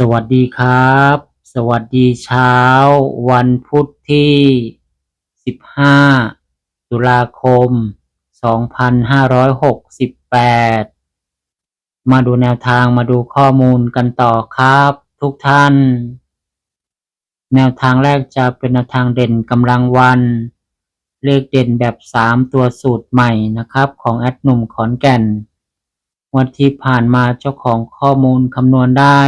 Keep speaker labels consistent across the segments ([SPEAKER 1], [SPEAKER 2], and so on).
[SPEAKER 1] สวัสดีครับ สวัสดีเช้า วันพุธที่ 15 ตุลาคม 2568 มาดูแนวทางมาดูข้อมูลกันต่อครับ ทุกท่าน แนวทางแรกจะเป็นแนวทางเด่นกำลังวัน เลขเด่นแบบ 3 ตัวสูตรใหม่นะครับ ของแอดหนุ่มขอนแก่นวันที่ผ่านมาเจ้าของข้อมูลคำนวณได้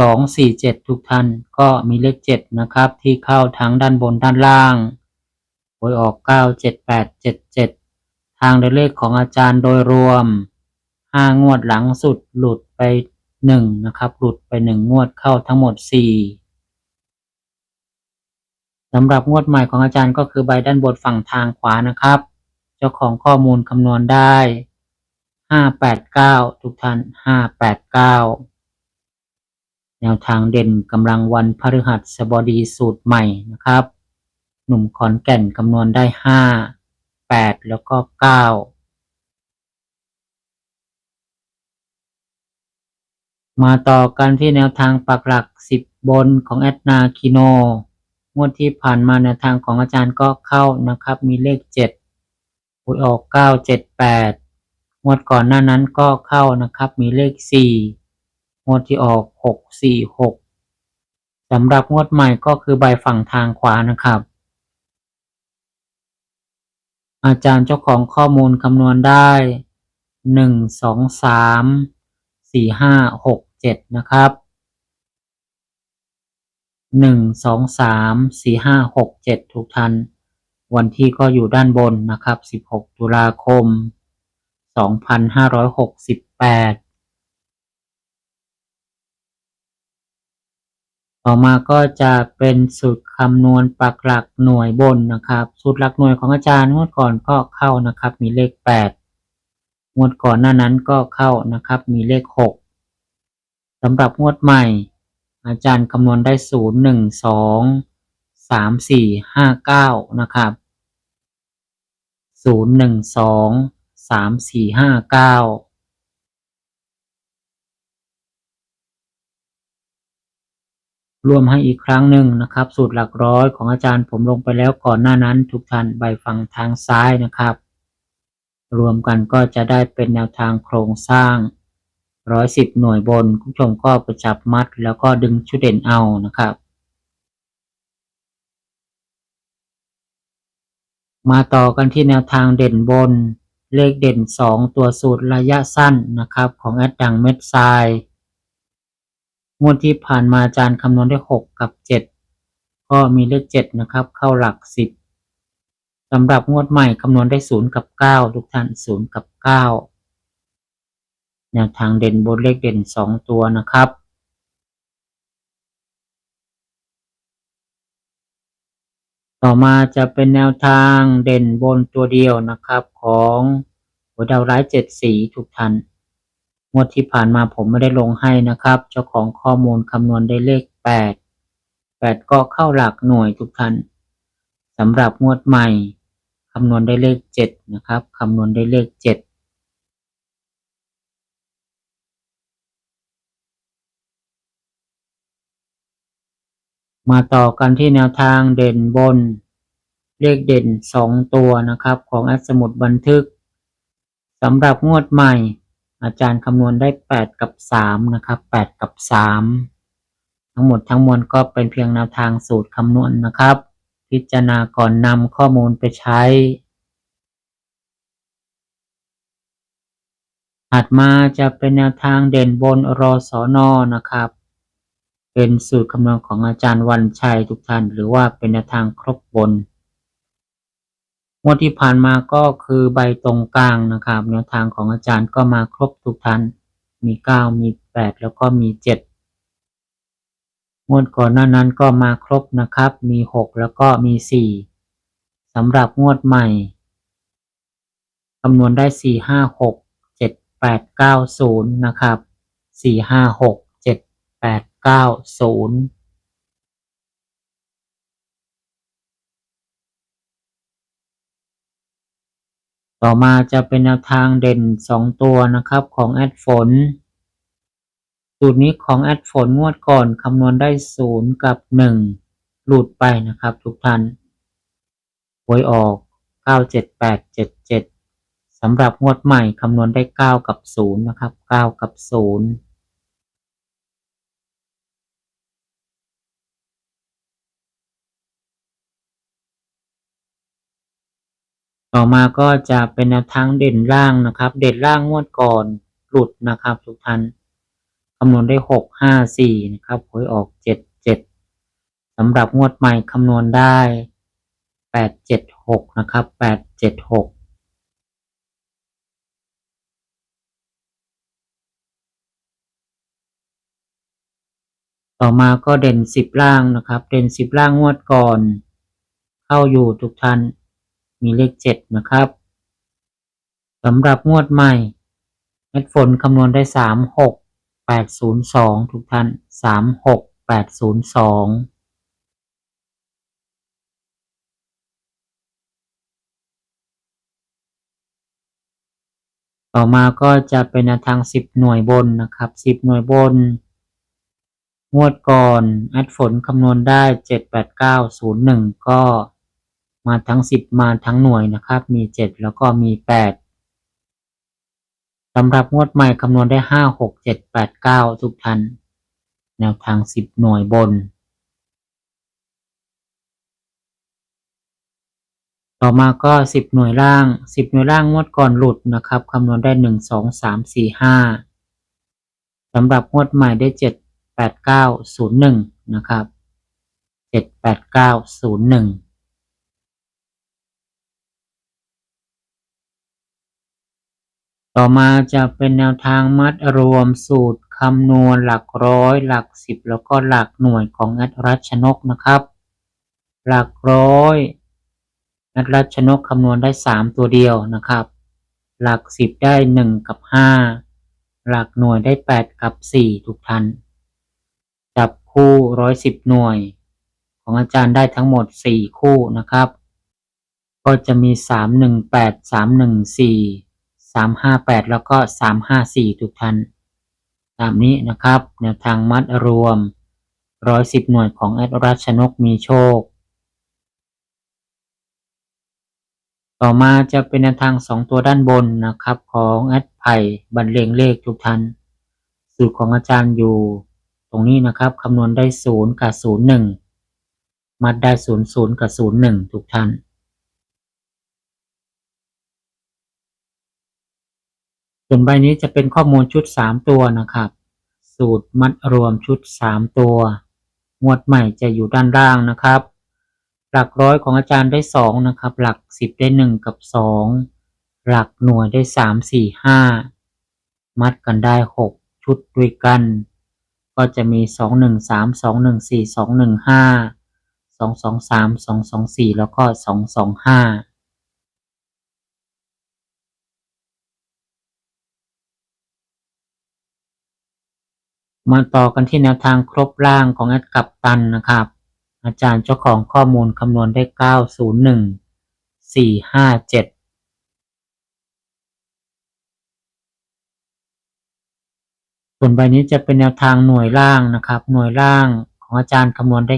[SPEAKER 1] สองสี่เจ็ดทุกท่านก็มีเลขเจ็ดนะครับ ที่เข้าทั้งด้านบนด้านล่างหวยออกเก้าเจ็ดแปดเจ็ดเจ็ดทางโดเลขของอาจารย์โดยรวมห้างวดหลังสุดหลุดไปหนึ่งนะครับ หลุดไปหนึ่งงวดเข้าทั้งหมดสี่สำหรับงวดใหม่ของอาจารย์ก็คือใบด้านบนฝั่งทางขวานะครับ เจ้าของข้อมูลคำนวณได้ห้าแปดเก้าทุกท่านห้า แนวทางเด่นกำลังวันพฤหัสบดีสูตรใหม่นะครับ หนุ่มขอนแก่นคำนวณได้ห้าแปดแล้วก็เก้ามาต่อกันที่แนวทางปักหลักสิบบนของแอดนาคิโน งวดที่ผ่านมาแนวทางของอาจารย์ก็เข้านะครับ มีเลขเจ็ดหวยออกเก้าเจ็ดแปดงวดก่อนหน้านั้นก็เข้านะครับ มีเลขสี่ งวดที่ออกหกสี่หกสำหรับงวดใหม่ก็คือใบฝั่งทางขวานะครับ อาจารย์เจ้าของข้อมูลคำนวณได้หนึ่งสองสามสี่ห้าหกเจ็ดนะครับหนึ่งสองสามสี่ห้าหกเจ็ดทุกทันวันที่ก็อยู่ด้านบนนะครับ 16 ตุลาคม 2568 ต่อมาก็จะเป็นสูตรคำนวณปักหลักหน่วยบนนะครับ สูตรหลักหน่วยของอาจารย์งวดก่อนก็เข้านะครับ มีเลข 8 งวดก่อนหน้านั้นก็เข้านะครับ มีเลข 6สำหรับงวดใหม่ อาจารย์คำนวณได้ศูนย์หนึ่งสองสามสี่ห้าเก้านะครับศูนย์หนึ่งสองสามสี่ห้าเก้า รวมให้อีกครั้งหนึ่งนะครับ สูตรหลักร้อยของอาจารย์ผมลงไปแล้วก่อนหน้านั้น ทุกท่านใบฝั่งทางซ้ายนะครับ รวมกันก็จะได้เป็นแนวทางโครงสร้างร้อยสิบหน่วยบนคุณผู้ชมก็ไปจับมัดแล้วก็ดึงชุดเด่นเอานะครับ มาต่อกันที่แนวทางเด่นบน เลขเด่นสองตัวสูตรระยะสั้นนะครับ ของแอดดังเม็ดทราย งวดที่ผ่านมาอาจารย์คำนวณได้หกกับเจ็ดก็มีเลขเจ็ดนะครับ เข้าหลักสิบสำหรับงวดใหม่คำนวณได้ศูนย์กับเก้าทุกท่านศูนย์กับเก้าแนวทางเด่นบนเลขเด่นสองตัวนะครับต่อมาจะเป็นแนวทางเด่นบนตัวเดียวนะครับ ของหัวดาวร้ายเจ็ดสีทุกท่าน งวดที่ผ่านมาผมไม่ได้ลงให้นะครับ เจ้าของข้อมูลคำนวณได้เลขแปดแปดก็เข้าหลักหน่วยทุกท่านสำหรับงวดใหม่คำนวณได้เลขเจ็ดนะครับคำนวณได้เลขเจ็ดมาต่อกันที่แนวทางเด่นบน เลขเด่นสองตัวนะครับ ของแอดสมุดบันทึกสำหรับงวดใหม่ อาจารย์คำนวณได้แปดกับสามนะครับแปดกับสามทั้งหมดทั้งมวลก็เป็นเพียงแนวทางสูตรคำนวณนะครับ พิจารณาก่อนนำข้อมูลไปใช้ ถัดมาจะเป็นแนวทางเด่นบนรอสอนอนะครับ เป็นสูตรคำนวณของอาจารย์วันชัยทุกท่าน หรือว่าเป็นแนวทางครบบน งวดที่ผ่านมาก็คือใบตรงกลางนะครับแนวทางของอาจารย์ก็มาครบทุกท่านมี 9 มี 8 แล้วก็มี 7 งวดก่อนหน้านั้นก็มาครบนะครับ มี 6 แล้วก็มี 4สำหรับงวดใหม่คำนวณได้ 4 5 6 7 8 9 0 นะครับ 4 5 6 7 8 9 0 ต่อมาจะเป็นแนวทางเด่น 2 ตัวนะครับของแอดฝนสูตรนี้ของแอดฝนงวดก่อนคำนวณได้ 0 กับ 1 หลุดไปนะครับทุกท่านหวยออก 97877สำหรับงวดใหม่คำนวณได้ 9 กับ 0 นะครับ 9 กับ 0 ต่อมาก็จะเป็นแนวทางเด่นล่างนะครับ เด่นล่างงวดก่อนหลุดนะครับ ทุกท่านคำนวณได้หกห้าสี่นะครับหวยออกเจ็ดเจ็ดสำหรับงวดใหม่คำนวณได้แปดเจ็ดหกนะครับแปดเจ็ดหกต่อมาก็เด่นสิบล่างนะครับ เด่นสิบล่างงวดก่อน เข้าอยู่ทุกท่าน มีเลขเจ็ดนะครับสำหรับงวดใหม่เม็ดฝนคำนวณได้สามหกแปดศูนย์สองทุกท่านสามหกแปดศูนย์สองต่อมาก็จะเป็นทางสิบหน่วยบนนะครับสิบหน่วยบน งวดก่อนแอดฝนคำนวณได้เจ็ดแปดเก้าศูนย์หนึ่งก็ มาทั้งสิบมาทั้งหน่วยนะครับ มีเจ็ดแล้วก็มีแปดสำหรับงวดใหม่คำนวณได้ห้าหกเจ็ดแปดเก้าทุกท่านแนวทางสิบหน่วยบน ต่อมาก็สิบหน่วยล่างสิบหน่วยล่างงวดก่อนหลุดนะครับคำนวณได้หนึ่งสองสามสี่ห้าสำหรับงวดใหม่ได้เจ็ดแปดเก้าศูนย์หนึ่งนะครับเจ็ดแปดเก้าศูนย์หนึ่ง ต่อมาจะเป็นแนวทางมัดรวมสูตรคำนวณหลักร้อย หลักสิบแล้วก็หลักหน่วยของแอดรัชนกนะครับ หลักร้อยแอดรัชนกคำนวณได้สามตัวเดียวนะครับ หลักสิบได้หนึ่งกับห้าหลักหน่วยได้แปดกับสี่ทุกท่านจับคู่ร้อยสิบหน่วย ของอาจารย์ได้ทั้งหมดสี่คู่นะครับ ก็จะมีสามหนึ่งแปดสามหนึ่งสี่ สามห้าแปดแล้วก็สามห้าสี่ทุกท่านตามนี้นะครับแนวทางมัดรวมร้อยสิบหน่วยของแอดรัชนกมีโชค ต่อมาจะเป็นแนวทางสองตัวด้านบนนะครับ ของแอดไผ่บรรเลงเลขทุกท่านสูตรของอาจารย์อยู่ ตรงนี้นะครับคำนวณได้ศูนย์กับศูนย์หนึ่งมัดได้ศูนย์ศูนย์กับศูนย์หนึ่งทุกท่าน ส่วนใบนี้จะเป็นข้อมูลชุด 3 ตัวนะครับ สูตรมัดรวมชุด 3 ตัว งวดใหม่จะอยู่ด้านล่างนะครับ หลักร้อยของอาจารย์ได้ 2 นะครับ หลัก 10 ได้ 1 กับ 2 หลักหน่วยได้ 3 4 5 มัดกันได้ 6 ชุดด้วยกัน ก็จะมี 2 1 3 2 1 4 2 1 5 2 2 3 2 2 4 แล้วก็ 2 2 5 มาต่อกันที่แนวทางครบล่างของแอดกับตันนะครับ อาจารย์เจ้าของข้อมูลคำนวณได้ 901 457ส่วนใบนี้จะเป็นแนวทางหน่วยล่างนะครับ หน่วยล่างของอาจารย์คำนวณได้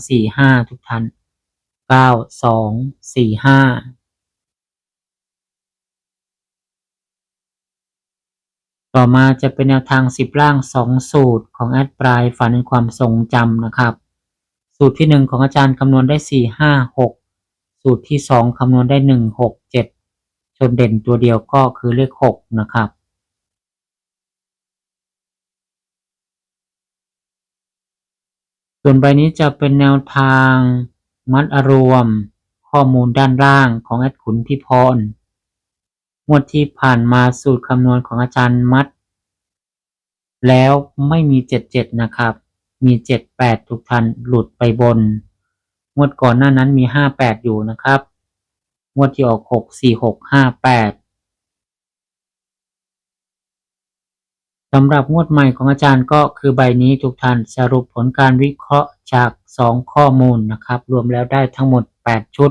[SPEAKER 1] 9245 ทุกท่าน 9245 ต่อมาจะเป็นแนวทางสิบล่างสองสูตรของแอดปลายฝันในความทรงจำนะครับ สูตรที่หนึ่งของอาจารย์คำนวณได้สี่ห้าหกสูตรที่สองคำนวณได้หนึ่งหกเจ็ดชนเด่นตัวเดียวก็คือเลขหกนะครับส่วนใบนี้จะเป็นแนวทางมัดอารวม ข้อมูลด้านล่างของแอดขุนพิพร งวดที่ผ่านมาสูตรคำนวณของอาจารย์มัด แล้วไม่มีเจ็ดเจ็ดนะครับ มีเจ็ดแปดทุกทันหลุดไปบน งวดก่อนหน้านั้นมีห้าแปดอยู่นะครับ งวดที่ออกหกสี่หกห้าแปดสำหรับงวดใหม่ของอาจารย์ก็คือใบนี้ทุกท่านสรุปผลการวิเคราะห์จากสองข้อมูลนะครับ รวมแล้วได้ทั้งหมดแปดชุด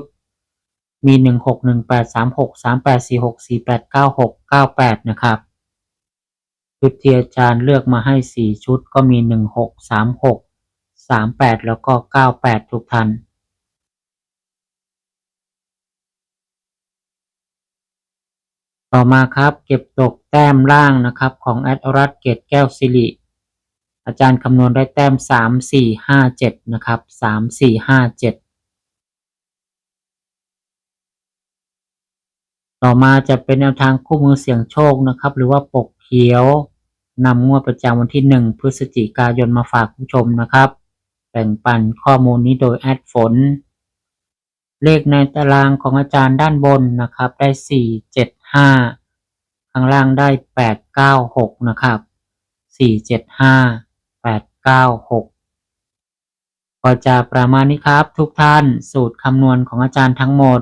[SPEAKER 1] มี 1618363846489698 นะครับชุดที่อาจารย์เลือกมาให้ 4 ชุดก็มี 1636 38 แล้วก็ 98 ทุกท่านต่อมาครับเก็บตกแต้มล่างนะครับของแอดรัตเกตแก้วสิริอาจารย์คำนวณได้แต้ม 3 4 5 7 นะครับ 3 4 5 7 ต่อมาจะเป็นแนวทางคู่มือเสี่ยงโชคนะครับ หรือว่าปกเขียวนำงวดประจำวันที่หนึ่งพฤศจิกายนมาฝากผู้ชมนะครับ แบ่งปันข้อมูลนี้โดยแอดฝน เลขในตารางของอาจารย์ด้านบนนะครับ ได้สี่เจ็ดห้าข้างล่างได้แปดเก้าหกนะครับสี่เจ็ดห้าแปดเก้าหกก็จะประมาณนี้ครับทุกท่านสูตรคำนวณของอาจารย์ทั้งหมด